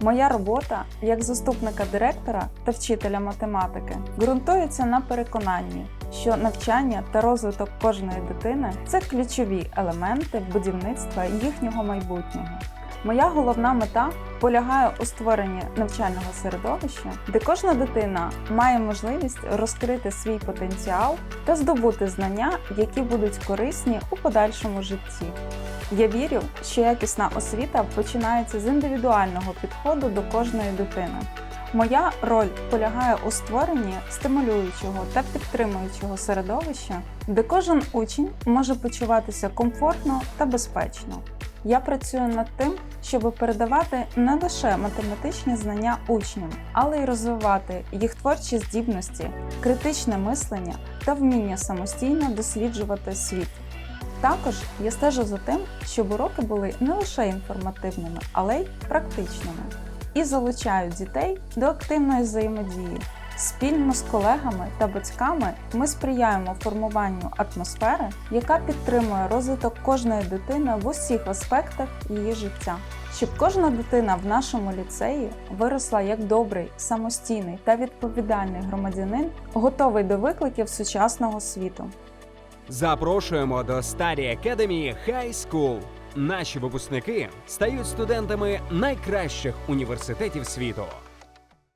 Моя робота як заступника директора та вчителя математики ґрунтується на переконанні, що навчання та розвиток кожної дитини це ключові елементи будівництва їхнього майбутнього. Моя головна мета полягає у створенні навчального середовища, де кожна дитина має можливість розкрити свій потенціал та здобути знання, які будуть корисні у подальшому житті. Я вірю, що якісна освіта починається з індивідуального підходу до кожної дитини. Моя роль полягає у створенні стимулюючого та підтримуючого середовища, де кожен учень може почуватися комфортно та безпечно. Я працюю над тим, щоб передавати не лише математичні знання учням, але й розвивати їх творчі здібності, критичне мислення та вміння самостійно досліджувати світ. Також я стежу за тим, щоб уроки були не лише інформативними, але й практичними і залучаю дітей до активної взаємодії. Спільно з колегами та батьками ми сприяємо формуванню атмосфери, яка підтримує розвиток кожної дитини в усіх аспектах її життя, щоб кожна дитина в нашому ліцеї виросла як добрий, самостійний та відповідальний громадянин, готовий до викликів сучасного світу. Запрошуємо до Старі Academy High School. Наші випускники стають студентами найкращих університетів світу.